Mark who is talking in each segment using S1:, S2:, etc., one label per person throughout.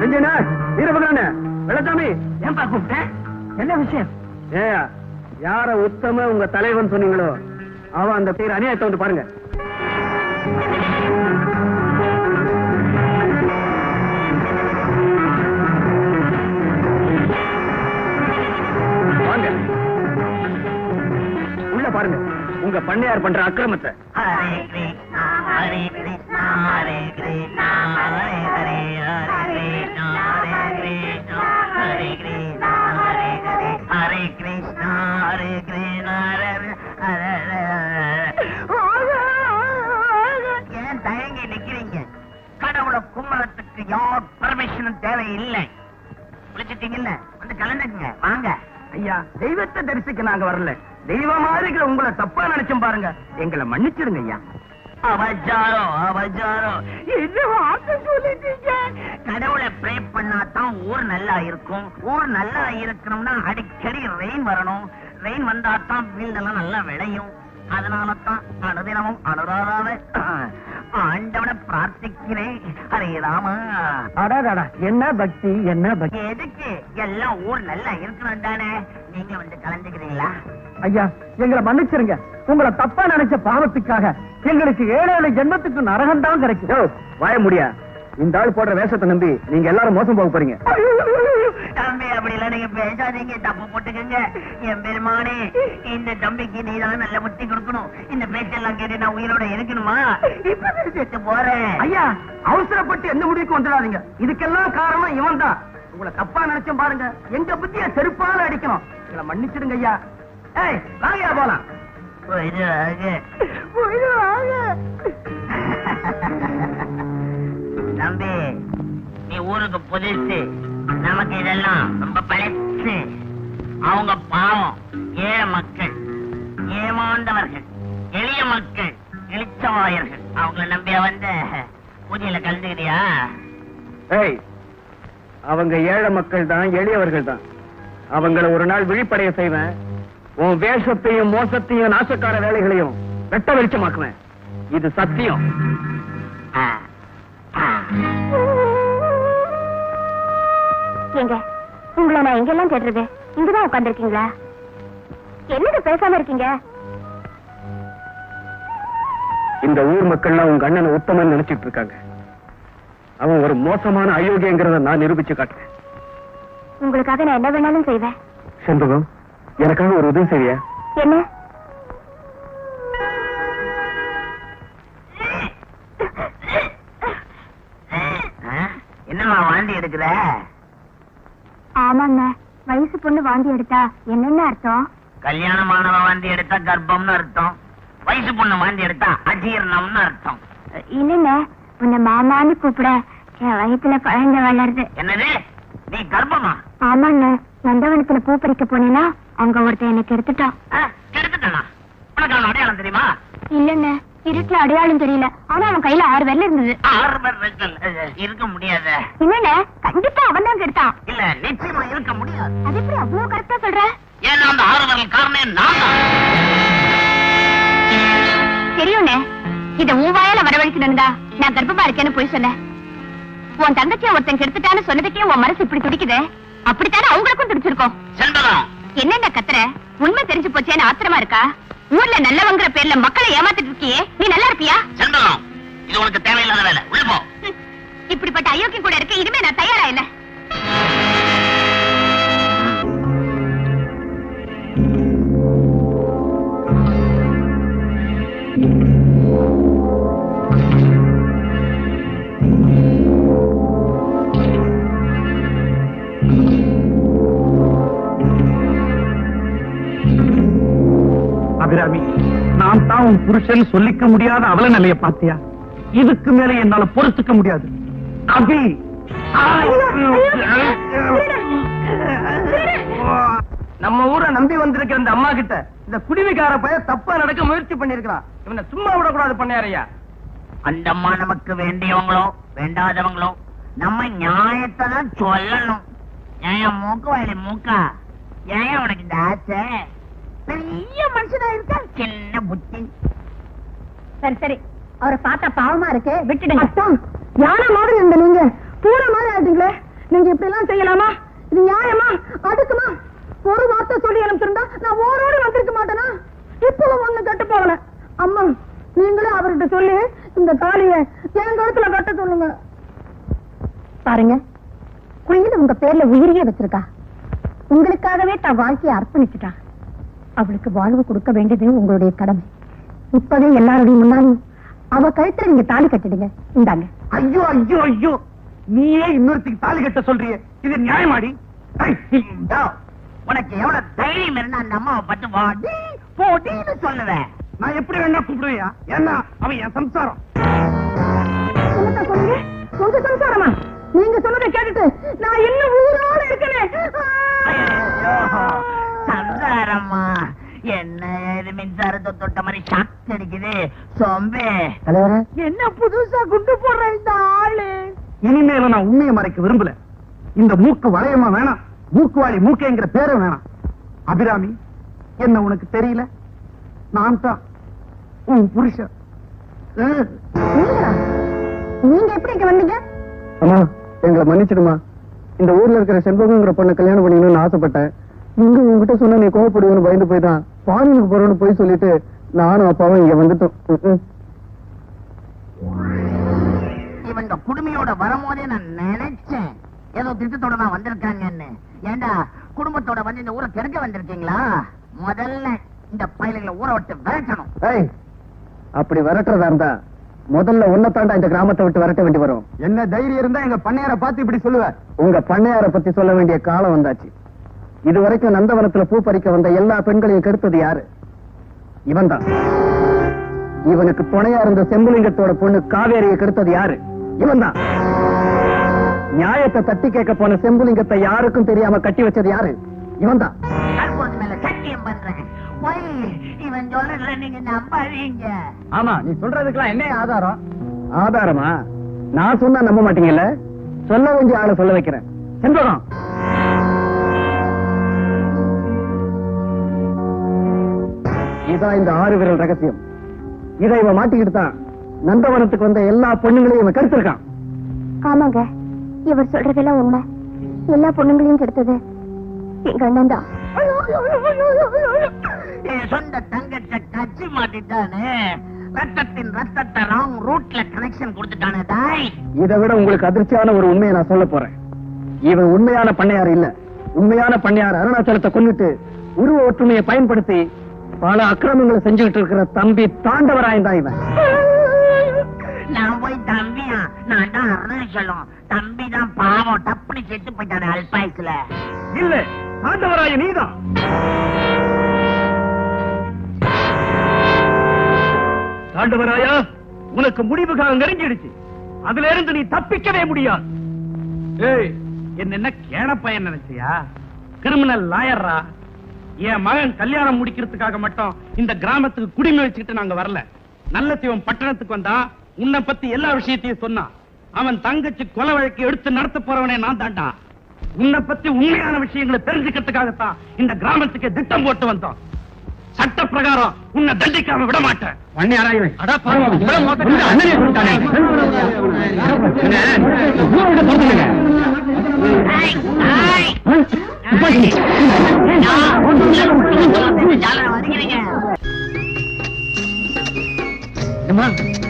S1: செஞ்சேனா வீரபத்ரனே. வெள்ளச்சாமி.
S2: ஏன்பா கூப்பிட்டேன் என்ன விஷயம்?
S1: ஏ யார உத்தம உங்க தலைவன் சொன்னீங்களோ அவன் அந்த பேர் அநியாயத்தை வந்து பாருங்க. உள்ள பாருங்க. உங்க பண்ணையார் பண்ற அக்கிரமத்தை.
S2: ஹரே கிருஷ்ணா ஹரே ஹரே. ஹரே கிருஷ்ணா ஹரே கிருஷ்ணா ஏன் தயங்கி நிக்கிறீங்க? கடவுளை கும்பலத்துக்கு யார் பர்மிஷனும் தேவையில்லை. குளிச்சிட்டீங்கல்ல? வந்து கலந்துக்குங்க. வாங்க.
S1: ஐயா தெய்வத்தை தரிசிக்க நாங்க வரல. தெய்வமா இருக்கிற உங்களை தப்பா நினைச்சும் பாருங்க. எங்களை மன்னிச்சிடுங்க ஐயா.
S2: அவஜாரம் அவஜாரம் என்ன வார்த்தை சொல்லிட்டீங்க? கடவுளை ப்ரே பண்ணாதான் ஊர் நல்லா இருக்கும். ஊர் நல்லா இருக்கணும்னா அடிக்கடி ரெயின் வரணும். ரெயின் வந்தா தான் வீடெல்லாம் நல்லா விளையும். அதனால தான் அனுதினமும் அனுராதாவ ஆண்டவனை பிரார்த்திக்கிறேன். ஹரே ராமா.
S1: அடாடாடா என்ன பக்தி என்ன பக்தி?
S2: எதுக்கு? எல்லாம் ஊர் நல்லா இருக்கணும் தானே. நீங்க வந்து கலந்துக்கிறீங்களா?
S1: ஐயா எங்களை மன்னிச்சிருங்க. உங்களை தப்பா நினைச்ச பாவத்துக்காக எங்களுக்கு ஏழு ஏழு ஜென்மத்துக்கு நரகம் தான் கிடைக்கும். வாய முடியா. இந்த ஆள் போடுற வேஷத்தை நம்பி நீங்க எல்லாரும் மோசம் போக போறீங்க.
S2: தம்பி அப்படி எல்லாம் நீங்க பேசாதீங்க. தப்பு போட்டுக்கங்க. என் பெருமானே இந்த தம்பிக்கு நீ தான் நல்ல புத்தி கொடுக்கணும். இந்த பேச்செல்லாம் கேட்டு நான் உயிரோட இருக்கணுமா? இப்ப செத்து போறேன்.
S1: ஐயா அவசரப்பட்டு எந்த முடிவுக்கு வந்துடாதீங்க. இதுக்கெல்லாம் காரணம் இவன் தான் உங்களை தப்பா நினைச்சும் பாருங்க. எங்க புத்திய செருப்பால அடிக்கணும். எங்களை மன்னிச்சிடுங்க ஐயா. ஏய் வாங்கயா போலாம்.
S2: போயிடுவாங்க போயிடுவாங்க தம்பி நீ ஊருக்கு புதுசு. நமக்கு இதெல்லாம் ரொம்ப பழசு. அவங்க பாவம். ஏழை மக்கள் ஏமாந்தவர்கள் எளிய மக்கள் இளிச்சவாயர்கள் அவங்கள நம்பிய வந்து பூஜையில கலந்துக்கிறியா?
S1: ஏய் அவங்க ஏழை மக்கள் தான் எளியவர்கள் தான் அவங்கள ஒரு நாள் விழிப்படைய செய்வேன். உன் வேஷத்தையும் மோசத்தையும் நாசக்கார வேலைகளையும் வெட்ட வெளிச்சமாக்குவேன். இது சத்தியம்.
S3: ஏங்க உங்களை நான் எங்கெல்லாம் தேடுறது? இங்கதான் உட்காந்துருக்கீங்களா என்னது பேசாம இருக்கீங்க?
S1: இந்த ஊர் மக்கள்லாம் உங்க அண்ணனை உத்தமன் நினைச்சிட்டு இருக்காங்க. அவன் ஒரு மோசமான அயோக்கியங்கிறத நான் நிரூபிச்சு காட்டுறேன்.
S3: உங்களுக்காக நான் என்ன வேணாலும் செய்வேன்.
S1: செண்பகம் எனக்காக ஒரு உதவி செய்வியா?
S3: என்ன?
S2: ஆ? என்னம்மா வாந்தி எடுக்கிற?
S3: ஆமாங்க. வயசு பொண்ணு வாந்தி எடுத்தா என்னென்ன அர்த்தம்?
S2: கல்யாணமானவ வாந்தி எடுத்தா கர்ப்பம்னு அர்த்தம். வயசு பொண்ணு வாந்தி எடுத்தா அஜீரணம்னு அர்த்தம்.
S3: இல்லைங்க. உன்னை மாமான்னு கூப்பிட என் வயித்துல குழந்தை வளருது.
S2: என்னது? நீ கர்ப்பமா?
S3: ஆமாங்க. நந்தவனத்துல பூ பறிக்க போனேன்னா அங்க ஒருத்தன் எனக்கு எடுத்துட்டான்
S2: ஆ, கெடுத்துட்டானா? உனக்கு அவன் அடையாளம் தெரியுமா?
S3: இல்லங்க இருட்டுல அடையாளம் தெரியல. ஆனா அவன் கையில ஆறு வெள்ளம் இருந்தது.
S2: ஆறு. அஹ், இருக்க முடியாத.
S3: என்னங்க கண்டிப்பா அவன் தான் கெடுத்தான்.
S2: இல்ல நிச்சயமா இருக்க முடியாது.
S3: அது எப்படி அவ்வளவு கரெக்டா சொல்ற?
S2: ஏன்னா அந்த ஆறு வரல் காரணம் நான்
S3: இத உன் வாயால வரவழைக்கணும்டா நான் கர்ப்பமா இருக்கேன்னு போய் சொன்னேன். உன் தங்கச்சியை ஒருத்தன் கெடுத்துட்டான்னு சொன்னதுக்கே உன் மனசு இப்படி துடிக்குதே? அப்படித்தானே அவங்களுக்கும் துடிச்சிருக்கோம்?
S2: செண்பகம்
S3: என்னென்ன கத்துற? உண்மை தெரிஞ்சு போச்சேன்னு ஆத்திரமா இருக்கா? ஊர்ல நல்லவங்கிற பேர்ல மக்களை ஏமாத்திட்டு இருக்கியே நீ நல்லா இருப்பியா?
S2: செண்பகம் இது உனக்கு தேவையில்லாத வேலை. உள்ள போ.
S3: இப்படிப்பட்ட அயோக்கியம் கூட இருக்க இனிமே நான் தயாரா இல்ல
S1: அபிராமி நான் தான் உன் புருஷன் சொல்லிக்க முடியாத அவல நிலைய பாத்தியா இதுக்கு மேல என்னால பொறுத்துக்க முடியாது. அபி நம்ம ஊரை நம்பி வந்திருக்கிற இந்த அம்மா கிட்ட இந்த குடிவிக்கார பைய தப்பா நடக்க முயற்சி பண்ணிருக்கான் இவனை சும்மா விடக்கூடாது பண்ணையாரையா.
S2: அந்த அம்மா நமக்கு வேண்டியவங்களோ வேண்டாதவங்களோ நம்ம நியாயத்தை தான் சொல்லணும். நியாயம் மூக்கு வாயில மூக்கா? ஏன் உனக்கு இந்த ஆசை. பெரிய மனுஷனா இருக்கா சின்ன புத்தி.
S3: சரி சரி. அவரை பார்த்தா பாவமா இருக்கு. விட்டுடுங்க. அத்தான் யானை மாதிரி இருந்த நீங்க? பூனை மாதிரி ஆயிட்டீங்களே.
S4: நீங்க இப்படி எல்லாம் செய்யலாமா? இது நியாயமா? அதுக்குமா? ஒரு வார்த்தை சொல்லி அனுப்பிச்சிருந்தா நான் ஓரோடு வந்திருக்க மாட்டேனா? இப்பவும் ஒண்ணு கட்டு போகல. அம்மா நீங்களும் அவர்கிட்ட சொல்லி இந்த தாலிய என் கழுத்துல கட்ட சொல்லுங்க.
S5: பாருங்க குயில் உங்க பேர்ல உயிரியே வச்சிருக்கா. உங்களுக்காகவே தன் வாழ்க்கையை அர்ப்பணிச்சுட்டா. அவளுக்கு வாழ்வு கொடுக்க வேண்டியது உங்களுடைய கடமை. இப்பவே எல்லாருடைய முன்னாலும் அவ கழுத்துல நீங்க தாலி கட்டிடுங்க. இந்தாங்க.
S1: ஐயோ ஐயோ ஐயோ. நீயே இன்னொருத்திக்கு தாலி கட்ட சொல்றியே. இது நியாயமாடி?
S2: உனக்கு எவ்வளவு தைரியம் இருந்தா அந்த அம்மாவை பட்டு வாடி போட்டின்னு சொல்லுவேன்
S1: நான் எப்படி வேணா கூப்பிடுவியா? ஏன்னா அவன் என் சம்சாரம்.
S5: சொல்லுங்க உங்க சம்சாரமா? நீங்க சொன்னதை கேட்டுட்டு நான் இன்னும் ஊரோட இருக்கேன்.
S2: ஐயோ, சம்சாரம்மா என்ன இது மின்சாரத்தை தொட்ட மாதிரி ஷாக் அடிக்குது? சொம்பே.
S5: என்ன புதுசா குண்டு போடுற இந்த ஆளு?
S1: இனிமேல நான் உண்மையை மறைக்க விரும்பல. இந்த மூக்கு வளையமா வேணாம். மூக்குவாளி மூக்கைங்கிற பேரும் வேணாம். அபிராமி என்ன உனக்கு தெரியல? நான் தான் உன் புருஷன்?
S5: நீங்க எப்படி இங்க வந்தீங்க?
S1: அம்மா எங்களை மன்னிச்சிடுமா. இந்த ஊர்ல இருக்கிற செண்பகங்கிற பொண்ணை கல்யாணம் பண்ணிக்கணும்னு ஆசைப்பட்டேன். இங்க உங்ககிட்ட சொன்னா நீ கோவப்படுவேன்னு பயந்து போய் தான் ஃபாரினுக்கு போறோம்னு போய் சொல்லிட்டு நானும் அப்பாவும் இங்க வந்துட்டோம்.
S2: இவங்க குடுமையோட வரும்போதே நான் நினைச்சேன். ஏதோ திட்டத்தோட நான் வந்திருக்காங்கன்னு. ஏண்டா குடும்பத்தோட வந்து இந்த ஊரை கெடுக்க வந்திருக்கீங்களா? முதல்ல இந்த பயலுகளை ஊரை விட்டு விரட்டணும்.
S1: ஏய் அப்படி விரட்டுறதா இருந்தா முதல்ல உன்னை தாண்டா இந்த கிராமத்தை விட்டு விரட்ட வேண்டி வரும். என்ன தைரியம் இருந்தா எங்க பண்ணையார பார்த்து இப்படி சொல்லுவ? உங்க பண்ணையார பத்தி சொல்ல வேண்டிய காலம் வந்தாச்சு. இது வரைக்கும் நந்தவனத்துல பூ பறிக்க வந்த எல்லா பெண்களையும் கெடுத்தது யாரு? இவன்தான். இவனுக்கு துணையா இருந்த செம்புலிங்கத்தோட பொண்ணு காவேரியை கெடுத்தது யாரு? இவன்தான். நியாயத்தை தட்டி கேட்க போன செம்புலிங்கத்தை யாருக்கும் தெரியாம கட்டி வச்சது யாரு?
S2: இவன்
S1: ஆமா நீ சொல்றதுக்கெல்லாம் என்ன ஆதாரம்? ஆதாரமா? நான் சொன்னா நம்ப மாட்டீங்கல்ல? சொல்ல வேண்டிய ஆளை சொல்ல வைக்கிறேன். செண்பகம். இதான் இந்த ஆறு விரல் ரகசியம். இதை இவன் மாட்டிக்கிட்டு தான் நந்தவனத்துக்கு வந்த எல்லா பொண்ணுங்களையும் இவன் கருத்திருக்கான்
S5: ஆமாங்க இவர் சொல்றதெல்லாம் உண்மை. எல்லா பொண்ணுங்களையும் கெடுத்தது எங்க அண்ணன் தான்
S2: என் சொந்த தங்கச்ச கட்சி மாட்டிட்டானே. ரத்தத்தின் ரத்தத்தை ராங் ரூட்ல கனெக்ஷன் கொடுத்துட்டானே தாய்
S1: இதை விட உங்களுக்கு அதிர்ச்சியான ஒரு உண்மையை நான் சொல்ல போறேன். இவன் உண்மையான பண்ணையார் இல்ல. உண்மையான பண்ணையார் அருணாச்சலத்தை கொன்னுட்டு உருவ ஒற்றுமையை பயன்படுத்தி பல அக்கிரமங்களை செஞ்சுக்கிட்டு இருக்கிற தம்பி தாண்டவராயன் தான் இவன்.
S2: நான் போய் தம்பியா? நான் தான் அருணாச்சலம். தம்பி தான் பாவம். டப்புனு செத்து
S1: இல்ல நீதான். உனக்கு முடிவு காலம் நெருங்கிடுச்சு. அதுல இருந்து நீ தப்பிக்கவே முடியாது. ஏய் என்ன என்ன கேன பையன் நினைச்சியா? கிரிமினல் லாயர்ரா? என் மகன் கல்யாணம் முடிக்கிறதுக்காக மட்டும் இந்த கிராமத்துக்கு குடிமை வச்சுக்கிட்டு நாங்க வரல நல்ல சிவன் பட்டணத்துக்கு வந்தா உன்னை பத்தி எல்லா விஷயத்தையும் சொன்னான் அவன் தங்கச்சி கொலை வழக்கு எடுத்து நடத்த போறவனே நான் தாண்டா உன்னை பத்தி உண்மையான விஷயங்களை தெரிஞ்சுக்கிறதுக்காகத்தான் இந்த கிராமத்துக்கு திட்டம் போட்டு வந்தோம் சட்ட பிரகாரம் உன்னை தண்டிக்காம விட மாட்டேன் அண்ணனே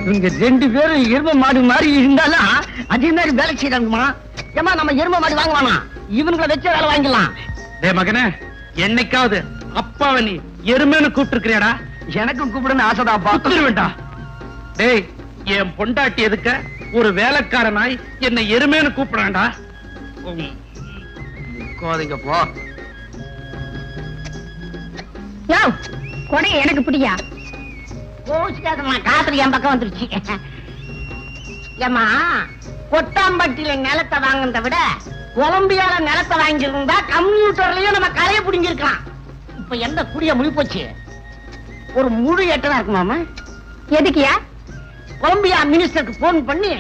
S1: இவங்க ரெண்டு பேரும் எரும மாடு மாதிரி இருந்தாலும் அதே மாதிரி வேலை செய்யறாங்கம்மா ஏமா நம்ம எரும மாடு வாங்குவானா? இவனுங்களை வச்ச வேலை வாங்கிடலாம். டே மகனே என்னைக்காவது அப்பாவை நீ எருமைன்னு கூப்பிட்டு இருக்கிறியாடா எனக்கும் கூப்பிடுன்னு ஆசைதாப்பா வேண்டா டேய் என் பொண்டாட்டி எதுக்க ஒரு வேலைக்கார நாய் என்னை எருமைன்னு கூப்பிடுறான்டா. கோதிங்க போ.
S5: யோ கொடைய எனக்கு பிடியா
S2: கோச்சுக்காதம்மா காத்துல என் பக்கம் வந்துருச்சு. ஏமா கொட்டாம்பட்டியில நிலத்தை வாங்குறத விட கொலம்பியால நிலத்தை வாங்கியிருந்தா கம்ப்யூட்டர்லயும் நம்ம கரையை புடிஞ்சிருக்கலாம் இப்ப எந்த குடிய முடி போச்சு? ஒரு முழு எட்டனா இருக்குமாமா
S5: எதுக்கியா?
S2: கொலம்பியா மினிஸ்டருக்கு போன் பண்ணி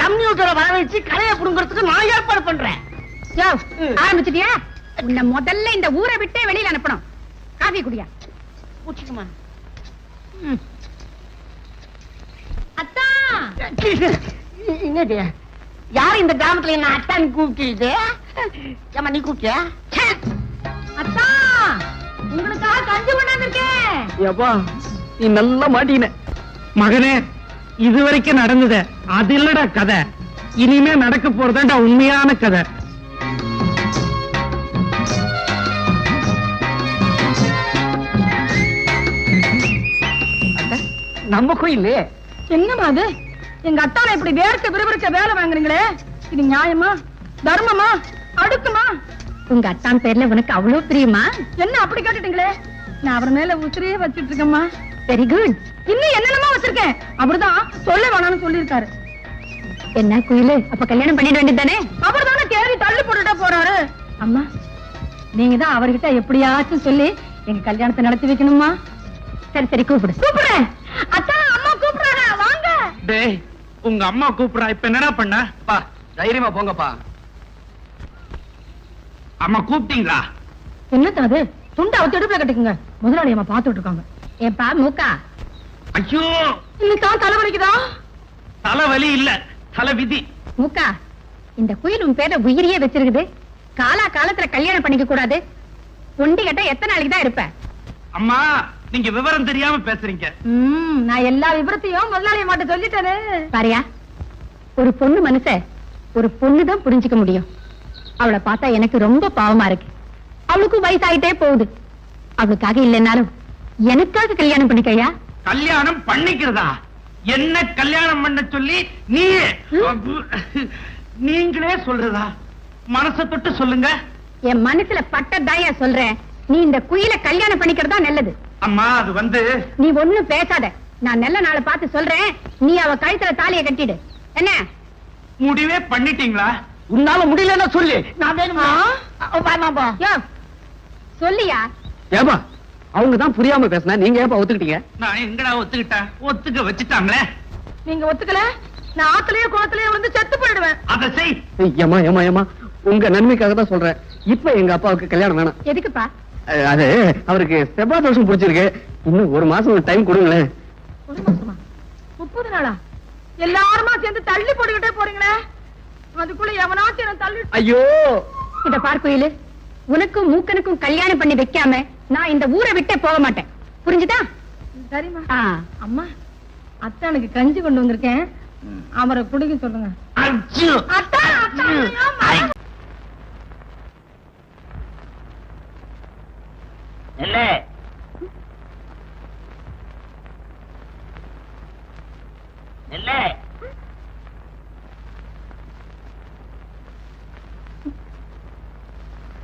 S2: கம்ப்யூட்டரை வர வச்சு கரையை புடுங்கிறதுக்கு நான் ஏற்பாடு பண்றேன்.
S5: யோ ஆரம்பிச்சிட்டியா? உன்னை முதல்ல இந்த ஊரை விட்டே வெளியில அனுப்பணும். காஃபி குடியா.
S2: பூச்சிக்குமா?
S5: அத்தா!
S2: என்னது? யார் இந்த கிராமத்துல என்ன அத்தான் கூப்பிட்டு ஏமா நீ கூப்பிட்டியா.
S5: அத்தா! உங்களுக்காக கஞ்சி கொண்டாந்துருக்கேன்.
S1: எப்பா நீ நல்லா மாட்டின. மகனே இது வரைக்கும் நடந்தது அது இல்லடா கதை.
S6: இனிமே நடக்க போறதாண்டா உண்மையான கதை. நம்ம கோயிலே
S7: என்னமா அது? எங்க அத்தானை இப்படி வேர்க்க விறுவிறுக்க வேலை வாங்குறீங்களே? இது நியாயமா? தர்மமா? அடுக்குமா? உங்க அத்தான் பேர்ல உனக்கு அவ்வளவு பிரியமா? என்ன அப்படி கேட்டுட்டீங்களே? நான் அவர் மேல உசிரியே வச்சிட்டு இருக்கேம்மா வெரி குட் இன்னும் என்னென்னமா வச்சிருக்கேன். அப்படிதான் சொல்ல வேணாம்னு சொல்லியிருக்காரு. என்ன குயிலு? அப்ப கல்யாணம் பண்ணிட வேண்டியதானே அவர் தானே தேடி தள்ளி போட்டுட்டா போறாரு. அம்மா நீங்க தான் அவர்கிட்ட எப்படியாச்சும் சொல்லி எங்க கல்யாணத்தை நடத்தி வைக்கணுமா சரி சரி கூப்பிடு. கூப்பிடுறேன். அத்தா அம்மா கூப்பிடுறாங்க. வாங்க.
S6: டேய் உங்க அம்மா கூப்பிடுறா. இப்ப என்னடா பண்ண? பா தைரியமா போங்கப்பா. அம்மா கூப்பிட்டீங்களா?
S7: என்னத்தா அது? துண்டை அவத்து எடுப்புல கட்டிக்குங்க. முதலாளி அம்மா பாத்துட்டு இருக்காங்க. ஏப்பா மூக்கா.
S6: ஐயோ!
S7: இன்னைக்கு தான் தலைவலிக்குதா
S6: தலைவலி இல்ல. தலை விதி.
S7: மூக்கா இந்த குயில் உன் பேர உயிரியே வச்சிருக்குது. காலா காலத்துல கல்யாணம் பண்ணிக்க கூடாது. ஒண்டி கட்ட எத்தனை நாளைக்கு தான் இருப்ப?
S6: அம்மா நீங்க விவரம் தெரியாம பேசுறீங்க.
S7: நான் எல்லா விவரத்தையும் முதலாளி மாட்ட சொல்லிட்டேனே. பாரியா ஒரு பொண்ணு மனச ஒரு பொண்ணு தான் புரிஞ்சுக்க முடியும். அவளை பார்த்தா எனக்கு ரொம்ப பாவமா இருக்கு. அவளுக்கும் வயசாயிட்டே போகுது. அவளுக்காக இல்லைன்னாலும் எனக்காக கல்யாணம் பண்ணிக்கையா?
S6: கல்யாணம் பண்ணிக்கிறதா? என்ன கல்யாணம் பண்ண சொல்லி நீயே? நீங்களே சொல்றதா? மனச தொட்டு சொல்லுங்க.
S7: என் மனசுல பட்டதாயா சொல்றேன். நீ இந்த குயில கல்யாணம் பண்ணிக்கிறதா நல்லது.
S6: அம்மா அது வந்து
S7: நீ ஒண்ணும் பேசாத. நான் நல்ல நாளை பார்த்து சொல்றேன். நீ அவ கழுத்துல தாலியை கட்டிடு. என்ன?
S6: முடிவே பண்ணிட்டீங்களா? உன்னால முடியலன்னா சொல்லு.
S2: நான் வேணுமா? வேணாம்பா
S7: யோ, சொல்லியா?
S6: ஏப்பா அவங்க தான் புரியாம பேசினா நீங்க ஏப்பா ஒத்துக்கிட்டீங்க?
S2: நான் எங்கடா ஒத்துக்கிட்டேன் ஒத்துக்க வச்சுட்டாங்களே.
S7: நீங்க ஒத்துக்கல? நான் ஆத்துலயே குளத்திலேயே வந்து செத்து போயிடுவேன்.
S2: அதை செய்.
S6: ஏமா ஏமா ஏமா உங்க நன்மைக்காக தான் சொல்றேன். இப்ப எங்க அப்பாவுக்கு கல்யாணம் வேணாம்.
S7: எதுக்குப்பா?
S6: அது அவருக்கு செவ்வாய் தோஷம் பிடிச்சிருக்கு. இன்னும் ஒரு மாசம் டைம் கொடுங்களேன்.
S7: ஒரு மாசமா? முப்பது நாளா? எல்லாருமா சேர்ந்து தள்ளி போட்டுக்கிட்டே போறீங்களே? அதுக்குள்ள எவனாச்சும் என்ன தள்ளி
S6: ஐயோ!
S7: இத பார் குயிலு. உனக்கும் மூக்கனுக்கும் கல்யாணம் பண்ணி வைக்காம நான் இந்த ஊரை விட்டே போக மாட்டேன். புரிஞ்சுதா? சரிம்மா. அம்மா அத்தானுக்கு கஞ்சி கொண்டு வந்திருக்கேன். அவரை குடிக்க சொல்லுங்க. அத்தா, அத்தா, ஆமா.
S2: இல்ல இல்ல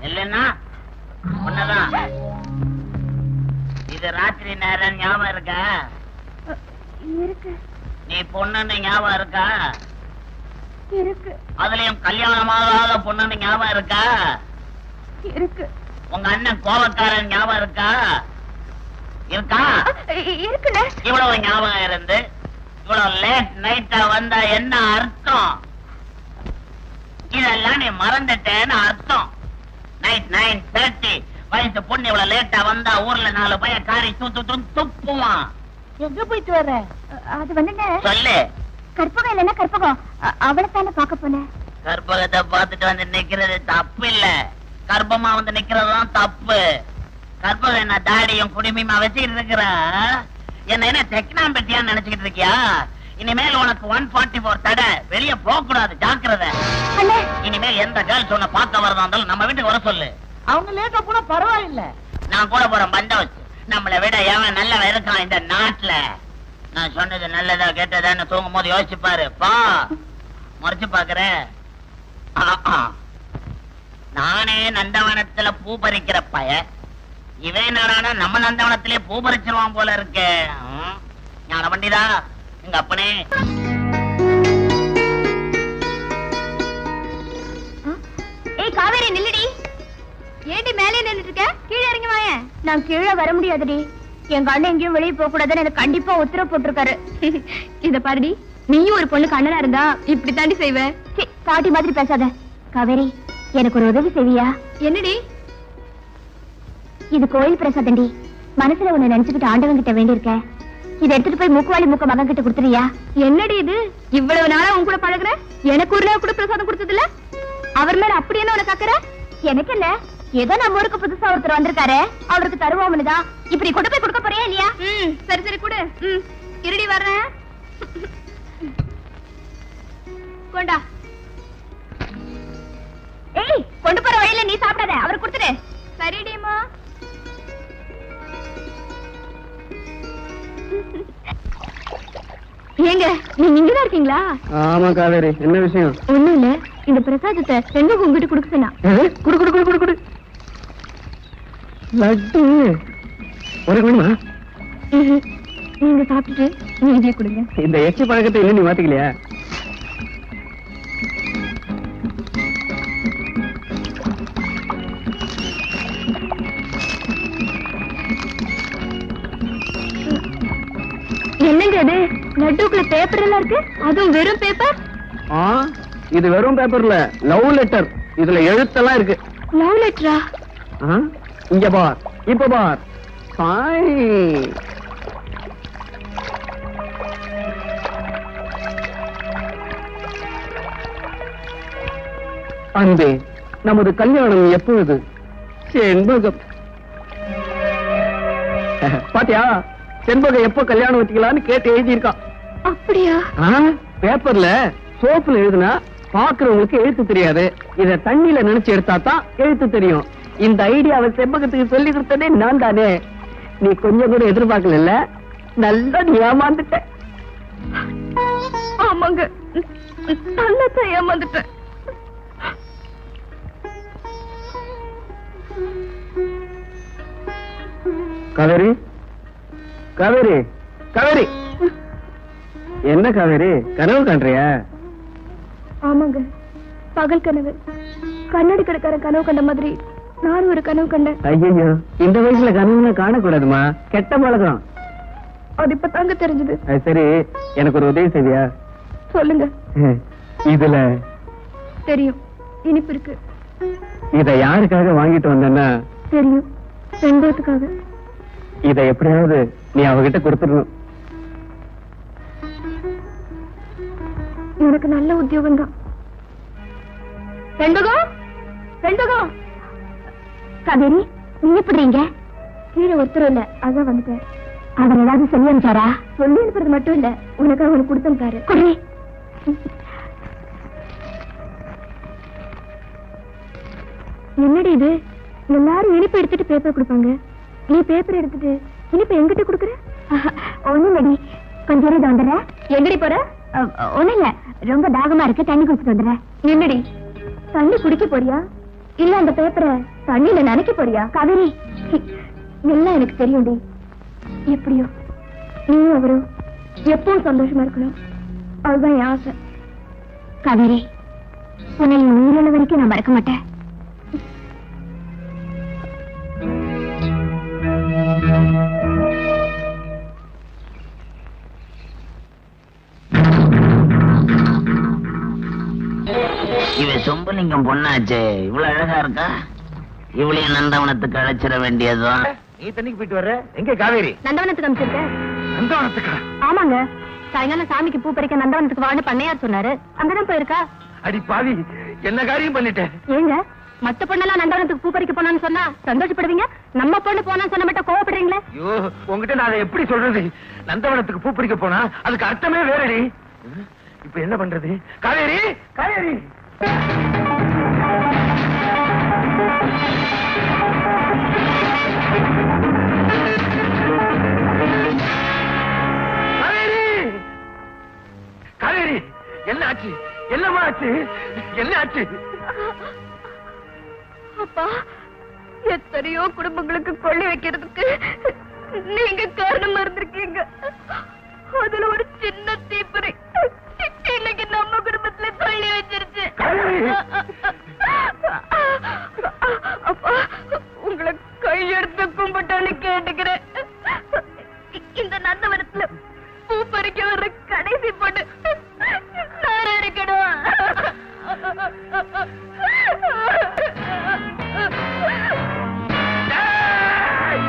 S2: இல்லன்னா ஒன்னதான் இது ராத்திரி நேரம் ஞாபகம் இருக்கா?
S7: இருக்கு.
S2: நீ பொண்ணுன்னு ஞாபகம் இருக்கா?
S7: இருக்கு.
S2: அதுலயும் கல்யாணமாகாத பொண்ணுன்னு ஞாபகம் இருக்கா?
S7: இருக்கு.
S2: உங்க அண்ணன் கோபக்காரன் ஞாபகம் இருக்கா? இருக்கா?
S7: இருக்குல்ல
S2: இவ்வளவு ஞாபகம் இருந்து இவ்வளவு லேட் நைட்டா வந்தா என்ன அர்த்தம்? இதெல்லாம் நீ மறந்துட்டேன்னு அர்த்தம். நைட் நைன் தேர்ட்டி வயசு பொண்ணு இவ்வளவு லேட்டா வந்தா ஊர்ல நாலு பையன் காரி தூத்து துப்புவான்.
S7: எங்க போயிட்டு வர்ற? அது வந்துங்க
S2: சொல்லு.
S7: கற்பகம் இல்லைன்னா கற்பகம். அவளை தானே பார்க்க போனேன்
S2: கர்ப்பகத்தை பார்த்துட்டு வந்து நிக்கிறது தப்பு இல்ல. கர்ப்பமா வந்து நிக்கிறதுதான் தப்பு. கர்ப்பகம் என்ன தாடியும் குடுமியுமா வச்சுக்கிட்டு இருக்கிறா? என்ன என்ன தெக்னாம்பெட்டியான்னு நினைச்சுக்கிட்டு இருக்கியா? இனிமேல் உனக்கு ஒன் ஃபார்ட்டி ஃபோர் தடை. வெளிய போக கூடாது ஜாக்கிரதை இனிமேல் எந்த கேர்ள்ஸ் உன்னை பார்க்க வரதா இருந்தாலும் நம்ம வீட்டுக்கு வர சொல்லு.
S7: அவங்க லேட்டா போனா பரவாயில்ல.
S2: நான் கூட போறேன் பந்தோஸ் நம்மளை விட எவன் நல்லவன் இருக்கான் இந்த நாட்டுல? நான் சொன்னது நல்லதா கேட்டதான்னு தூங்கும் போது யோசிச்சு பாரு. பா. முறைச்சு பாக்குறேன் நானே நந்தவனத்துல பூ பறிக்கிற பய. இவன் என்னடானா நம்ம நந்தவனத்திலே பூ பறிச்சிருவான் போல இருக்கு. ஞான பண்டிதா எங்க அப்பனே.
S8: ஏய் காவேரி நில்லுடி. ஏண்டி மேலே நின்னுட்டு இருக்க கீழே இறங்கி வாயேன் நான் கீழே வர முடியாதுடி. எங்க அண்ணன் எங்கேயும் வெளியே போக கூடாதுன்னு எனக்கு கண்டிப்பா உத்தரவு போட்டிருக்காரு. இத பாருடி நீயும் ஒரு பொண்ணுக்கு அண்ணனா இருந்தா இப்படி தாண்டி செய்வ பாட்டி மாதிரி பேசாத. காவேரி எனக்கு ஒரு உதவி செய்வியா? என்னடி? இது கோயில் பிரசாதண்டி. மனசுல உன்னை நினைச்சுக்கிட்டு ஆண்டவன் கிட்ட வேண்டியிருக்க. இதை எடுத்துட்டு போய் மூக்குவாளி மூக்க மகன் கிட்ட கொடுத்துறியா என்னடி இது? இவ்வளவு நாளா உன் கூட பழகுற? எனக்கு ஒரு கூட பிரசாதம் கொடுத்தது இல்ல அவர் மேல அப்படி என்ன உனக்கு அக்கறை எனக்கு இல்ல ஏதோ நம்ம ஊருக்கு புதுசா ஒருத்தர் வந்திருக்காரு. அவருக்கு தருவோம்னு தான். இப்படி கொண்டு போய் கொடுக்க போறியா இல்லையா? சரி சரி கொடு. இருடி வர்றேன். கொண்டா.
S9: கொண்டு போற வழியில நீ சாப்பிடாத. அவர் கொடுத்துடு. சரிடிமா ஏங்க நீங்க இங்கதான் இருக்கீங்களா?
S1: ஆமா காவேரி. என்ன விஷயம்?
S9: ஒண்ணும் இல்ல. இந்த பிரசாதத்தை செண்பகம் உங்ககிட்ட கொடுக்க சொன்னா?
S1: குடு குடு குடு குடு குடு. லட்டு. உனக்கு வேணுமா.
S9: நீங்க சாப்பிட்டுட்டு மீதியை கொடுங்க.
S1: இந்த எச்சி பழக்கத்தை இன்னும் நீ மாத்திக்கலையா?
S9: பேப்பர் எல்லாம் இருக்கு? அதுவும் வெறும் பேப்பர்
S1: இது வெறும் பேப்பர்ல லவ் லெட்டர் இதுல எழுத்தெல்லாம் இருக்கு.
S9: லவ் லெட்டரா
S1: இங்க பார். இப்ப பார். Fine. அன்பே நமது கல்யாணம் எப்பொழுது? செண்பகம். பாத்தியா? செண்பகம் எப்போ கல்யாணம் வச்சுக்கலாம்னு கேட்டு எழுதியிருக்கான்.
S9: அப்படியா?
S1: பேப்பர்ல சோப்புல எழுதுனா பாக்குறவங்களுக்கு எழுத்து தெரியாது. இத தண்ணியில நினைச்சு எடுத்தா தான் எழுத்து தெரியும். இந்த ஐடியாவை செவ்வகத்துக்கு சொல்லி கொடுத்ததே நான் தானே. நீ கொஞ்சம் கூட எதிர்பார்க்கல நல்லா நீ ஏமாந்துட்ட.
S9: ஆமாங்க. நல்லா ஏமாந்துட்டேன்
S1: காவேரி? காவேரி? காவேரி? என்ன காவேரி? கனவு காண்றியா?
S9: ஆமாங்க. பகல் கனவு. கண்ணாடி கடைக்காரன் கனவு கண்ட மாதிரி நானும் ஒரு கனவு கண்டேன்.
S1: ஐயோ இந்த வயசுல கனவுல காணக்கூடாதுமா? கெட்ட பழக்கம்.
S9: அது இப்ப தாங்க தெரிஞ்சது
S1: சரி எனக்கு ஒரு உதவி செய்வியா?
S9: சொல்லுங்க.
S1: இதுல
S9: தெரியும். இனிப்பு இருக்கு.
S1: இத யாருக்காக வாங்கிட்டு வந்தேன்னா?
S9: தெரியும். செண்பகத்துக்காக
S1: இத எப்படியாவது நீ அவகிட்ட கொடுத்துடணும்.
S9: எனக்கு நல்ல உத்தியோகம் தான் காவேரி நீ எப்படிங்க கீழே ஒருத்தர் இல்ல அதான் வந்துட்டேன் அவர் ஏதாவது சொல்லி அனுப்பிச்சாரா? சொல்லி அனுப்புறது மட்டும் இல்ல உனக்கு அவனுக்கு கொடுத்தனுப்பாரு குடி. என்னடி இது? எல்லாரும் இனிப்பு எடுத்துட்டு பேப்பர் கொடுப்பாங்க. நீ பேப்பர் எடுத்துட்டு இனிப்பு எங்கிட்ட கொடுக்குற? ஒண்ணும் இல்லடி கொஞ்ச நேரம் வந்துடுற எங்கடி போற? ஒண்ணும் இல்ல ரொம்ப தாகமா இருக்கு. தண்ணி குடிச்சிட்டு வந்துடுறேன் என்னடி? தண்ணி குடிக்க போறியா? இல்ல அந்த பேப்பரை தண்ணியில நனைக்க போறியா? காவேரி எல்லாம் எனக்கு தெரியும்டி. எப்படியோ நீ அவரும் எப்பவும் சந்தோஷமா இருக்கணும். அதுதான் என் ஆசை. காவேரி உன்னை என் உயிரிழந்த வரைக்கும் நான் மறக்க மாட்டேன்.
S2: சொம்பலிங்கம் பொண்ணாச்சே? இவ்வளவு அழகா இருக்கா? இவளையும் நந்தவனத்துக்கு அழைச்சிட வேண்டியதுதான்
S1: நீ தண்ணிக்கு போயிட்டு வர்ற? எங்க காவேரி?
S9: நந்தவனத்துக்கு
S1: நந்தவனத்துக்கா?
S9: ஆமாங்க. சாயங்காலம் சாமிக்கு பூ பறிக்க நந்தவனத்துக்கு வான்னு பண்ணையார் சொன்னாரு. அங்கதான் போயிருக்கா.
S1: அடி பாவி என்ன காரியம் பண்ணிட்டேன்
S9: ஏங்க மத்த பொண்ணெல்லாம் நந்தவனத்துக்கு பூ பறிக்க போனான்னு சொன்னா சந்தோஷப்படுவீங்க? நம்ம பொண்ணு போனான்னு சொன்ன மட்டும் கோவப்படுறீங்களே?
S1: ஐயோ உங்ககிட்ட நான் அதை எப்படி சொல்றது? நந்தவனத்துக்கு பூ பறிக்க போனா அதுக்கு அர்த்தமே வேறடி. இப்ப என்ன பண்றது? காவேரி காவேரி! காவேரி காவேரி என்ன ஆச்சு? என்னமா ஆச்சு? என்ன ஆச்சு?
S9: அப்பா எத்தனையோ குடும்பங்களுக்கு கொள்ளி வைக்கிறதுக்கு நீங்க காரணமா இருந்திருக்கீங்க. அதுல ஒரு சின்ன தீப்பொறி. எனக்கு நம்ம குடும்பத்துல சொல்லி வச்சிருச்சு. அப்பா உங்களை கையெடுத்து கும்பிட்டோன்னு கேட்டுக்கிறேன். இந்த நந்தவரத்துல பூ பறிக்க ஒரு கடைசி போட்டு நான் எடுக்கணும்